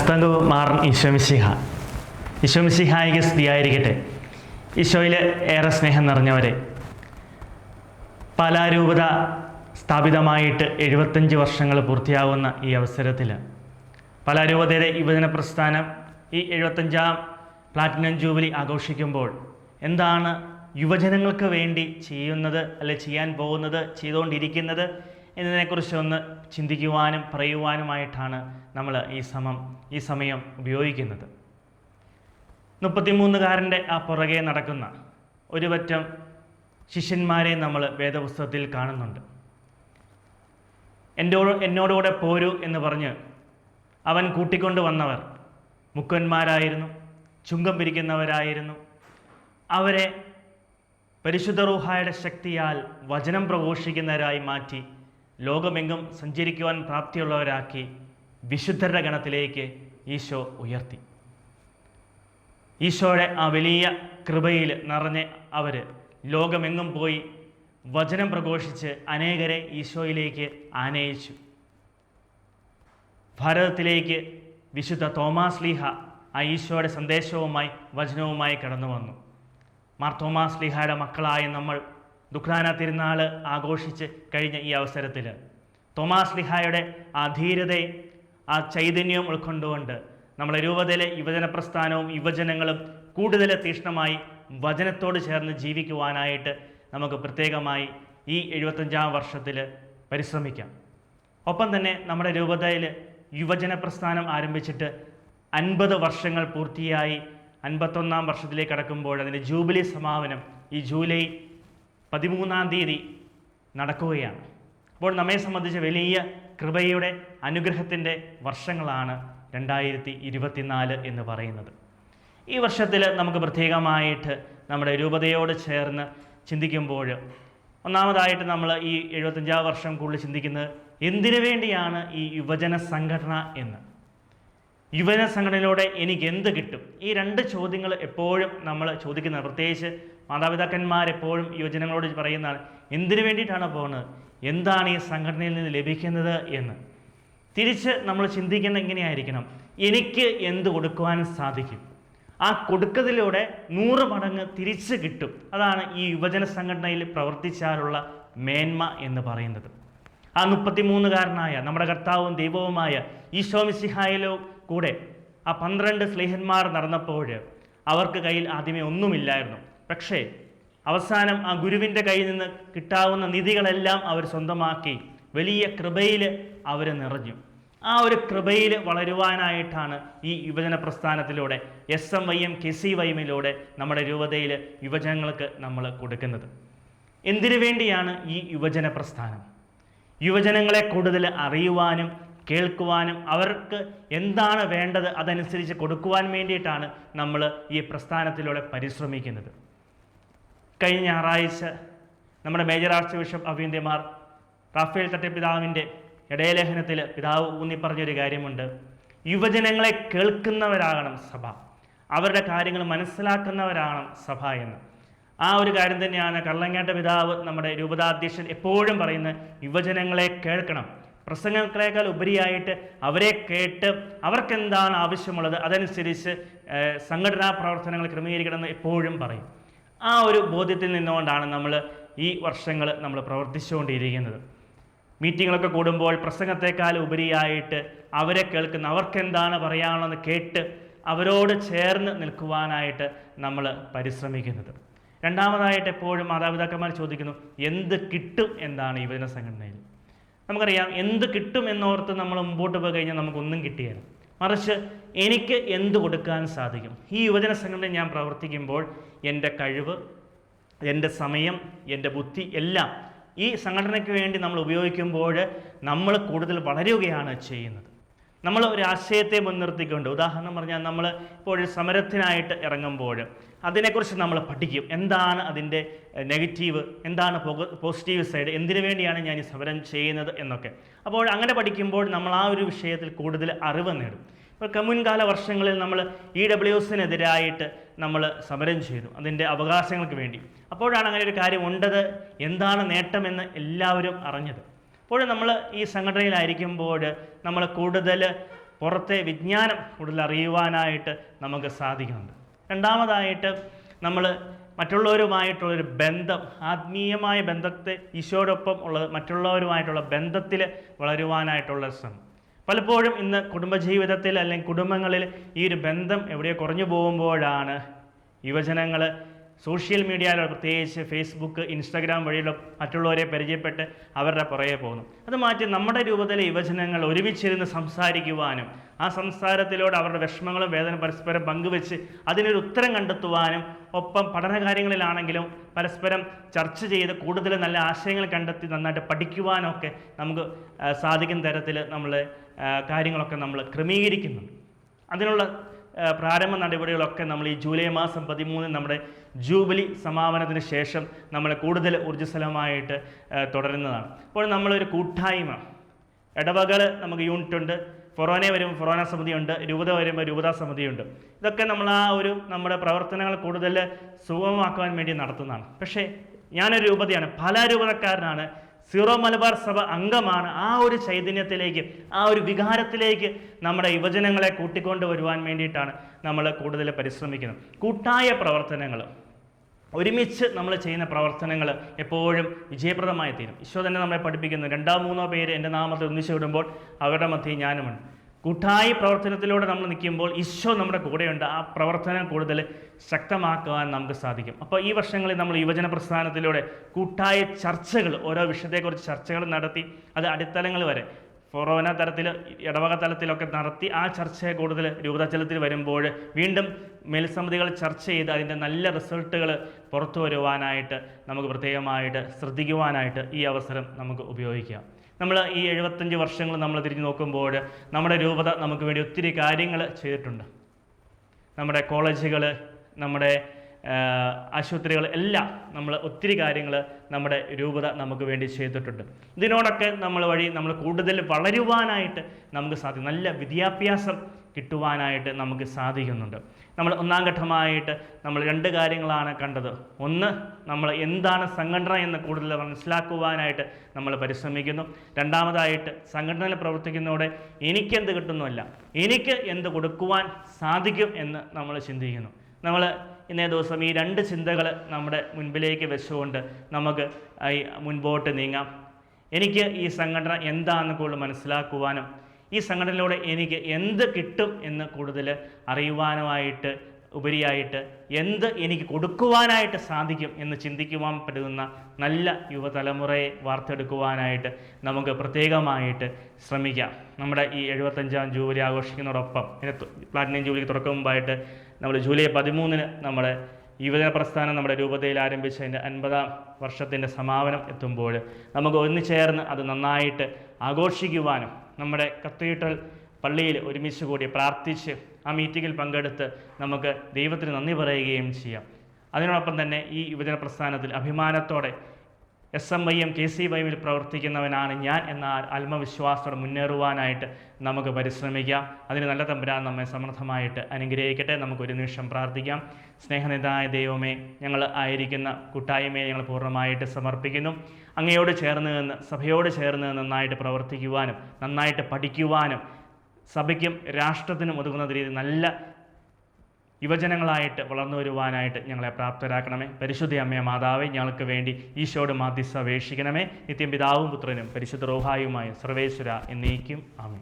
ക്രസ്തങ്കു മാർ ഈശോമിശിഹ ഈശോമിശിഹായിക്ക് സ്തുതിയായിരിക്കട്ടെ ഈശോയിൽ ഏറെ സ്നേഹം നിറഞ്ഞവരെ പാലാരൂപത സ്ഥാപിതമായിട്ട് എഴുപത്തഞ്ച് വർഷങ്ങൾ പൂർത്തിയാവുന്ന ഈ അവസരത്തിൽ പാലാരൂപതയുടെ യുവജന പ്രസ്ഥാനം ഈ എഴുപത്തഞ്ചാം പ്ലാറ്റിനം ജൂബിലി ആഘോഷിക്കുമ്പോൾ എന്താണ് യുവജനങ്ങൾക്ക് വേണ്ടി ചെയ്യുന്നത് അല്ലെ ചെയ്യാൻ പോകുന്നത് ചെയ്തുകൊണ്ടിരിക്കുന്നത് എന്നതിനെക്കുറിച്ച് ഒന്ന് ചിന്തിക്കുവാനും പറയുവാനുമായിട്ടാണ് നമ്മൾ ഈ സമം ഈ സമയം ഉപയോഗിക്കുന്നത്. മുപ്പത്തിമൂന്നുകാരന്റെ ആ പുറകെ നടക്കുന്ന ഒരു പറ്റം ശിഷ്യന്മാരെ നമ്മൾ വേദപുസ്തകത്തിൽ കാണുന്നുണ്ട്. എന്നോട് എന്നോടുകൂടെ പോരൂ എന്ന് പറഞ്ഞ് അവൻ കൂട്ടിക്കൊണ്ടു വന്നവർ മുക്കന്മാരായിരുന്നു ചുങ്കം പിരിക്കുന്നവരായിരുന്നു. അവരെ പരിശുദ്ധ റൂഹായുടെ ശക്തിയാൽ വചനം പ്രഘോഷിക്കുന്നവരായി മാറ്റി ലോകമെങ്ങും സഞ്ചരിക്കുവാൻ പ്രാപ്തിയുള്ളവരാക്കി വിശുദ്ധരുടെ ഗണത്തിലേക്ക് ഈശോ ഉയർത്തി. ഈശോയുടെ ആ വലിയ കൃപയിൽ നിറഞ്ഞ് അവർ ലോകമെങ്ങും പോയി വചനം പ്രഘോഷിച്ച് അനേകരെ ഈശോയിലേക്ക് ആനയിച്ചു. ഭാരതത്തിലേക്ക് വിശുദ്ധ തോമാസ് ലീഹ ആ ഈശോയുടെ സന്ദേശവുമായി വചനവുമായി കടന്നു വന്നു മാർ തോമാസ് ലീഹയുടെ മക്കളായ നമ്മൾ ദുഃഖാന തിരുനാൾ ആഘോഷിച്ച് കഴിഞ്ഞ ഈ അവസരത്തിൽ തോമാസ് ലിഹായുടെ ആ ധീരതയും ആ ചൈതന്യവും ഉൾക്കൊണ്ടുകൊണ്ട് നമ്മളെ രൂപതയിലെ യുവജന പ്രസ്ഥാനവും യുവജനങ്ങളും കൂടുതൽ തീക്ഷ്ണമായി വചനത്തോട് ചേർന്ന് ജീവിക്കുവാനായിട്ട് നമുക്ക് പ്രത്യേകമായി ഈ എഴുപത്തഞ്ചാം വർഷത്തിൽ പരിശ്രമിക്കാം. ഒപ്പം തന്നെ നമ്മുടെ രൂപതയിൽ യുവജന പ്രസ്ഥാനം ആരംഭിച്ചിട്ട് അൻപത് വർഷങ്ങൾ പൂർത്തിയായി അൻപത്തൊന്നാം വർഷത്തിലേക്ക് കടക്കുമ്പോൾ അതിന്റെ ജൂബിലി സമാപനം ഈ ജൂലൈ പതിമൂന്നാം തീയതി നടക്കുകയാണ്. അപ്പോൾ നമ്മെ സംബന്ധിച്ച് വലിയ കൃപയുടെ അനുഗ്രഹത്തിന്റെ വർഷങ്ങളാണ് രണ്ടായിരത്തി ഇരുപത്തിനാല് എന്ന് പറയുന്നത്. ഈ വർഷത്തിൽ നമുക്ക് പ്രത്യേകമായിട്ട് നമ്മുടെ രൂപതയോട് ചേർന്ന് ചിന്തിക്കുമ്പോൾ ഒന്നാമതായിട്ട് നമ്മൾ ഈ എഴുപത്തഞ്ചാം വർഷം കൂടുതൽ ചിന്തിക്കുന്നത് എന്തിനു വേണ്ടിയാണ് ഈ യുവജന സംഘടന എന്ന്? യുവജന സംഘടനയിലൂടെ എനിക്ക് എന്ത് കിട്ടും? ഈ രണ്ട് ചോദ്യങ്ങൾ എപ്പോഴും നമ്മൾ ചോദിക്കുന്നത് പ്രത്യേകിച്ച് മാതാപിതാക്കന്മാർ എപ്പോഴും യുവജനങ്ങളോട് പറയുന്നതാണ് എന്തിനു വേണ്ടിയിട്ടാണ് പോകുന്നത്? എന്താണ് ഈ സംഘടനയിൽ നിന്ന് ലഭിക്കുന്നത് എന്ന്. തിരിച്ച് നമ്മൾ ചിന്തിക്കുന്ന എങ്ങനെയായിരിക്കണം എനിക്ക് എന്ത് കൊടുക്കുവാൻ സാധിക്കും? ആ കൊടുക്കതിലൂടെ നൂറ് മടങ്ങ് തിരിച്ച് കിട്ടും. അതാണ് ഈ യുവജന സംഘടനയിൽ പ്രവർത്തിച്ചാലുള്ള മേന്മ എന്ന് പറയുന്നത്. ആ മുപ്പത്തിമൂന്നുകാരനായ നമ്മുടെ കർത്താവും ദൈവവുമായ ഈശോമിസിഹായിലോ കൂടെ ആ പന്ത്രണ്ട് സ്ലേഹന്മാർ നടന്നപ്പോൾ അവർക്ക് കയ്യിൽ ആദ്യമേ ഒന്നുമില്ലായിരുന്നു. പക്ഷേ അവസാനം ആ ഗുരുവിന്റെ കയ്യിൽ നിന്ന് കിട്ടാവുന്ന നിധികളെല്ലാം അവർ സ്വന്തമാക്കി. വലിയ കൃപയിൽ അവർ നിറഞ്ഞു. ആ ഒരു കൃപയിൽ വളരുവാനായിട്ടാണ് ഈ യുവജന പ്രസ്ഥാനത്തിലൂടെ S M Y M K C Y എമ്മിലൂടെ നമ്മുടെ രൂപതയിൽ യുവജനങ്ങൾക്ക് നമ്മൾ കൊടുക്കുന്നത്. എന്തിനു വേണ്ടിയാണ് ഈ യുവജന പ്രസ്ഥാനം? യുവജനങ്ങളെ കൂടുതൽ അറിയുവാനും കേൾക്കുവാനും അവർക്ക് എന്താണ് വേണ്ടത് അതനുസരിച്ച് കൊടുക്കുവാൻ വേണ്ടിയിട്ടാണ് നമ്മൾ ഈ പ്രസ്ഥാനത്തിലൂടെ പരിശ്രമിക്കുന്നത്. കഴിഞ്ഞ ഞായറാഴ്ച നമ്മുടെ മേജർ ആർച്ച് ബിഷപ്പ് അഭിന്ത്യമാർ റാഫേൽ തട്ടിപ്പിതാവിന്റെ ഇടയലേഖനത്തിൽ പിതാവ് ഊന്നി പറഞ്ഞൊരു കാര്യമുണ്ട്. യുവജനങ്ങളെ കേൾക്കുന്നവരാകണം സഭ. അവരുടെ കാര്യങ്ങൾ മനസ്സിലാക്കുന്നവരാകണം സഭ എന്ന്. ആ ഒരു കാര്യം തന്നെയാണ് കള്ളങ്ങാട്ട പിതാവ് നമ്മുടെ രൂപതാധ്യക്ഷൻ എപ്പോഴും പറയുന്നത്. യുവജനങ്ങളെ കേൾക്കണം. പ്രസംഗങ്ങളേക്കാൾ ഉപരിയായിട്ട് അവരെ കേട്ട് അവർക്കെന്താണ് ആവശ്യമുള്ളത്? അതനുസരിച്ച് സംഘടനാ പ്രവർത്തനങ്ങൾ ക്രമീകരിക്കണമെന്ന് എപ്പോഴും പറയും. ആ ഒരു ബോധ്യത്തിൽ നിന്നുകൊണ്ടാണ് നമ്മൾ ഈ വർഷങ്ങൾ നമ്മൾ പ്രവർത്തിച്ചുകൊണ്ടിരിക്കുന്നത്. മീറ്റിങ്ങുകളൊക്കെ കൂടുമ്പോൾ പ്രസംഗത്തെക്കാൾ ഉപരിയായിട്ട് അവരെ കേൾക്കുന്ന അവർക്കെന്താണ് പറയാനുള്ളതെന്ന് കേട്ട് അവരോട് ചേർന്ന് നിൽക്കുവാനായിട്ട് നമ്മൾ പരിശ്രമിക്കുന്നത്. രണ്ടാമതായിട്ട് എപ്പോഴും മാതാപിതാക്കന്മാർ ചോദിക്കുന്നു എന്ത് കിട്ടും എന്താണ് യുവജന സംഘടനയിൽ? നമുക്കറിയാം എന്ത് കിട്ടും എന്നോർത്ത് നമ്മൾ മുമ്പോട്ട് പോയി കഴിഞ്ഞാൽ നമുക്കൊന്നും കിട്ടിയാലും. മറിച്ച് എനിക്ക് എന്ത് കൊടുക്കാൻ സാധിക്കും? ഈ യുവജന സംഘടന ഞാൻ പ്രവർത്തിക്കുമ്പോൾ എന്റെ കഴിവ് എന്റെ സമയം എന്റെ ബുദ്ധി എല്ലാം ഈ സംഘടനയ്ക്ക് വേണ്ടി നമ്മൾ ഉപയോഗിക്കുമ്പോൾ നമ്മൾ കൂടുതൽ വളരുകയാണ് ചെയ്യുന്നത്. നമ്മൾ ഒരു ആശയത്തെ മുൻനിർത്തിക്കൊണ്ട്. ഉദാഹരണം പറഞ്ഞാൽ നമ്മൾ ഇപ്പോൾ സമരത്തിനായിട്ട് ഇറങ്ങുമ്പോൾ അതിനെക്കുറിച്ച് നമ്മൾ പഠിക്കും. എന്താണ് അതിന്റെ നെഗറ്റീവ് എന്താണ് പോസിറ്റീവ് സൈഡ് എന്തിനു വേണ്ടിയാണ് ഞാൻ ഈ സമരം ചെയ്യുന്നത് എന്നൊക്കെ. അപ്പോൾ അങ്ങനെ പഠിക്കുമ്പോൾ നമ്മൾ ആ ഒരു വിഷയത്തിൽ കൂടുതൽ അറിവ് നേടും. ഇപ്പോൾ മുൻകാല വർഷങ്ങളിൽ നമ്മൾ ഇ ഡബ്ല്യു എസിനെതിരായിട്ട് നമ്മൾ സമരം ചെയ്തു. അതിന്റെ അവകാശങ്ങൾക്ക് വേണ്ടി. അപ്പോഴാണ് അങ്ങനെ ഒരു കാര്യം ഉണ്ടത്. എന്താണ് നേട്ടമെന്ന് എല്ലാവരും അറിഞ്ഞത്. അപ്പോൾ നമ്മൾ ഈ സംഘടനയിലായിരിക്കുമ്പോൾ നമ്മൾ കൂടുതൽ പുറത്തെ വിജ്ഞാനം കൂടുതൽ അറിയുവാനായിട്ട് നമുക്ക് സാധിക്കുന്നുണ്ട്. രണ്ടാമതായിട്ട് നമ്മൾ മറ്റുള്ളവരുമായിട്ടുള്ളൊരു ബന്ധം ആത്മീയമായ ബന്ധത്തെ ഈശോടൊപ്പം ഉള്ളത് മറ്റുള്ളവരുമായിട്ടുള്ള ബന്ധത്തിൽ വളരുവാനായിട്ടുള്ള ശ്രമം. പലപ്പോഴും ഇന്ന് കുടുംബജീവിതത്തിൽ അല്ലെങ്കിൽ കുടുംബങ്ങളിൽ ഈ ഒരു ബന്ധം എവിടെയോ കുറഞ്ഞു പോകുമ്പോഴാണ് യുവജനങ്ങൾ സോഷ്യൽ മീഡിയയിലോ പ്രത്യേകിച്ച് ഫേസ്ബുക്ക് ഇൻസ്റ്റാഗ്രാം വഴിയുള്ള മറ്റുള്ളവരെ പരിചയപ്പെട്ട് അവരുടെ പുറകെ പോകുന്നു. അത് മാറ്റി നമ്മുടെ രൂപത്തിലെ യുവജനങ്ങൾ ഒരുമിച്ചിരുന്ന് സംസാരിക്കുവാനും ആ സംസാരത്തിലൂടെ അവരുടെ വിഷമങ്ങളും വേദന പരസ്പരം പങ്കുവെച്ച് അതിനൊരു ഉത്തരം കണ്ടെത്തുവാനും ഒപ്പം പഠനകാര്യങ്ങളിലാണെങ്കിലും പരസ്പരം ചർച്ച ചെയ്ത് കൂടുതൽ നല്ല ആശയങ്ങൾ കണ്ടെത്തി നന്നായിട്ട് പഠിക്കുവാനൊക്കെ നമുക്ക് സാധിക്കുന്ന തരത്തിൽ നമ്മൾ കാര്യങ്ങളൊക്കെ നമ്മൾ ക്രമീകരിക്കുന്നുണ്ട്. അതിനുള്ള പ്രാരംഭ നടപടികളൊക്കെ നമ്മൾ ഈ ജൂലൈ മാസം പതിമൂന്നിന് നമ്മുടെ ജൂബിലി സമാപനത്തിന് ശേഷം നമ്മൾ കൂടുതൽ ഊർജസ്വലമായിട്ട് തുടരുന്നതാണ്. അപ്പോൾ നമ്മളൊരു കൂട്ടായ്മ. ഇടവകൾ നമുക്ക് യൂണിറ്റ് ഉണ്ട്. ഫൊറോന വരുമ്പോൾ ഫൊറോന സമിതിയുണ്ട്. രൂപത വരുമ്പോൾ രൂപതാ സമിതിയുണ്ട്. ഇതൊക്കെ നമ്മൾ ആ ഒരു നമ്മുടെ പ്രവർത്തനങ്ങൾ കൂടുതൽ സുഗമമാക്കുവാൻ വേണ്ടി നടത്തുന്നതാണ്. പക്ഷേ ഞാനൊരു രൂപതയാണ്. പല രൂപതക്കാരനാണ് സീറോ മലബാർ സഭ അംഗമാണ്. ആ ഒരു ചൈതന്യത്തിലേക്ക് ആ ഒരു വികാരത്തിലേക്ക് നമ്മുടെ യുവജനങ്ങളെ കൂട്ടിക്കൊണ്ട് വരുവാൻ വേണ്ടിയിട്ടാണ് നമ്മൾ കൂടുതൽ പരിശ്രമിക്കുന്നത്. കൂട്ടായ പ്രവർത്തനങ്ങൾ. ഒരുമിച്ച് നമ്മൾ ചെയ്യുന്ന പ്രവർത്തനങ്ങൾ എപ്പോഴും വിജയപ്രദമായി തീരും. ഈശോ തന്നെ നമ്മളെ പഠിപ്പിക്കുന്നു. രണ്ടോ മൂന്നോ പേര് എന്റെ നാമത്തിൽ ഒന്നിച്ചു വിടുമ്പോൾ അവരുടെ മധ്യേ ഞാനുമുണ്ട്. കൂട്ടായി പ്രവർത്തനത്തിലൂടെ നമ്മൾ നിൽക്കുമ്പോൾ ഈശോ നമ്മുടെ കൂടെയുണ്ട്. ആ പ്രവർത്തനം കൂടുതൽ ശക്തമാക്കുവാൻ നമുക്ക് സാധിക്കും. അപ്പോൾ ഈ വർഷങ്ങളിൽ നമ്മൾ യുവജന പ്രസ്ഥാനത്തിലൂടെ കൂട്ടായ ചർച്ചകൾ ഓരോ വിഷയത്തെക്കുറിച്ച് ചർച്ചകൾ നടത്തി അത് അടിത്തലങ്ങൾ വരെ ഫൊറോന തലത്തിൽ ഇടവക തലത്തിലൊക്കെ നടത്തി ആ ചർച്ചയെ കൂടുതൽ രൂപതലത്തിൽ വരുമ്പോൾ വീണ്ടും മേൽസമിതികൾ ചർച്ച ചെയ്ത് അതിന്റെ നല്ല റിസൾട്ടുകൾ പുറത്തു വരുവാനായിട്ട് നമുക്ക് പ്രത്യേകമായിട്ട് ശ്രദ്ധിക്കുവാനായിട്ട് ഈ അവസരം നമുക്ക് ഉപയോഗിക്കാം. നമ്മൾ ഈ എഴുപത്തഞ്ച് വർഷങ്ങൾ നമ്മൾ തിരിഞ്ഞു നോക്കുമ്പോൾ നമ്മുടെ രൂപത നമുക്ക് വേണ്ടി ഒത്തിരി കാര്യങ്ങൾ ചെയ്തിട്ടുണ്ട്. നമ്മുടെ കോളേജുകൾ നമ്മുടെ ആശുപത്രികൾ എല്ലാം നമ്മൾ ഒത്തിരി കാര്യങ്ങൾ നമ്മുടെ രൂപത നമുക്ക് വേണ്ടി ചെയ്തിട്ടുണ്ട്. ഇതിനോടൊക്കെ നമ്മൾ വഴി നമ്മൾ കൂടുതൽ വളരുവാനായിട്ട് നമുക്ക് സാധിക്കും. നല്ല വിദ്യാഭ്യാസം കിട്ടുവാനായിട്ട് നമുക്ക് സാധിക്കുന്നുണ്ട്. നമ്മൾ ഒന്നാം ഘട്ടമായിട്ട് നമ്മൾ രണ്ട് കാര്യങ്ങളാണ് കണ്ടത്. ഒന്ന് നമ്മൾ എന്താണ് സംഘടന എന്ന് കൂടുതൽ മനസ്സിലാക്കുവാനായിട്ട് നമ്മൾ പരിശ്രമിക്കുന്നു. രണ്ടാമതായിട്ട് സംഘടനയിൽ പ്രവർത്തിക്കുന്നതോടെ എനിക്കെന്ത് കിട്ടുന്നുമല്ല എനിക്ക് എന്ത് കൊടുക്കുവാൻ സാധിക്കും എന്ന് നമ്മൾ ചിന്തിക്കുന്നു. നമ്മൾ ഇന്നേ ദിവസം ഈ രണ്ട് ചിന്തകൾ നമ്മുടെ മുൻപിലേക്ക് വെച്ചുകൊണ്ട് നമുക്ക് മുൻപോട്ട് നീങ്ങാം. എനിക്ക് ഈ സംഘടന എന്താണെന്ന് കൂടുതൽ മനസ്സിലാക്കുവാനും ഈ സംഘടനയിലൂടെ എനിക്ക് എന്ത് കിട്ടും എന്ന് കൂടുതൽ അറിയുവാനുമായിട്ട് ഉപരിയായിട്ട് എന്ത് എനിക്ക് കൊടുക്കുവാനായിട്ട് സാധിക്കും എന്ന് ചിന്തിക്കുവാൻ പറ്റുന്ന നല്ല യുവതലമുറയെ വാർത്തെടുക്കുവാനായിട്ട് നമുക്ക് പ്രത്യേകമായിട്ട് ശ്രമിക്കാം. നമ്മുടെ ഈ എഴുപത്തഞ്ചാം ജൂബിലി ആഘോഷിക്കുന്നതോടൊപ്പം പ്ലാറ്റിനം ജൂബിലിക്ക് തുടക്കം മുമ്പായിട്ട് നമ്മൾ ജൂലൈ പതിമൂന്നിന് നമ്മുടെ യുവജന പ്രസ്ഥാനം നമ്മുടെ രൂപതയിൽ ആരംഭിച്ചതിന്റെ അൻപതാം വർഷത്തിന്റെ സമാപനം എത്തുമ്പോൾ നമുക്ക് ഒന്നുചേർന്ന് അത് നന്നായിട്ട് ആഘോഷിക്കുവാനും നമ്മുടെ കത്തീഡ്രൽ പള്ളിയിൽ ഒരുമിച്ച് കൂടി പ്രാർത്ഥിച്ച് ആ മീറ്റിങ്ങിൽ പങ്കെടുത്ത് നമുക്ക് ദൈവത്തിന് നന്ദി പറയുകയും ചെയ്യാം. അതിനോടൊപ്പം തന്നെ ഈ യുവജന പ്രസ്ഥാനത്തിൽ അഭിമാനത്തോടെ S M Y M K C വൈമിൽ പ്രവർത്തിക്കുന്നവനാണ് ഞാൻ എന്ന ആത്മവിശ്വാസത്തോടെ മുന്നേറുവാനായിട്ട് നമുക്ക് പരിശ്രമിക്കാം. അതിന് നല്ല തമ്പുരാൻ നമ്മെ സമർത്ഥമായിട്ട് അനുഗ്രഹിക്കട്ടെ. നമുക്ക് ഒരു നിമിഷം പ്രാർത്ഥിക്കാം. സ്നേഹനിതായ ദൈവമേ ഞങ്ങൾ ആയിരിക്കുന്ന കൂട്ടായ്മയെ ഞങ്ങൾ പൂർണമായിട്ട് സമർപ്പിക്കുന്നു. അങ്ങയോട് ചേർന്ന് നിന്ന് സഭയോട് ചേർന്ന് നിന്ന് നന്നായിട്ട് പ്രവർത്തിക്കുവാനും നന്നായിട്ട് പഠിക്കുവാനും സഭയ്ക്കും രാഷ്ട്രത്തിനും ഒതുങ്ങുന്ന രീതിയിൽ നല്ല യുവജനങ്ങളായിട്ട് വളർന്നു വരുവാനായിട്ട് ഞങ്ങളെ പ്രാപ്തരാക്കണമേ. പരിശുദ്ധ അമ്മയെ മാതാവെ ഞങ്ങൾക്ക് വേണ്ടി ഈശോട് മാധ്യസ്ഥ അപേക്ഷിക്കണമേ. നിത്യം പിതാവും പുത്രനും പരിശുദ്ധ റോഹായുമായ സർവേശ്വര എന്നേക്കും. ആമേ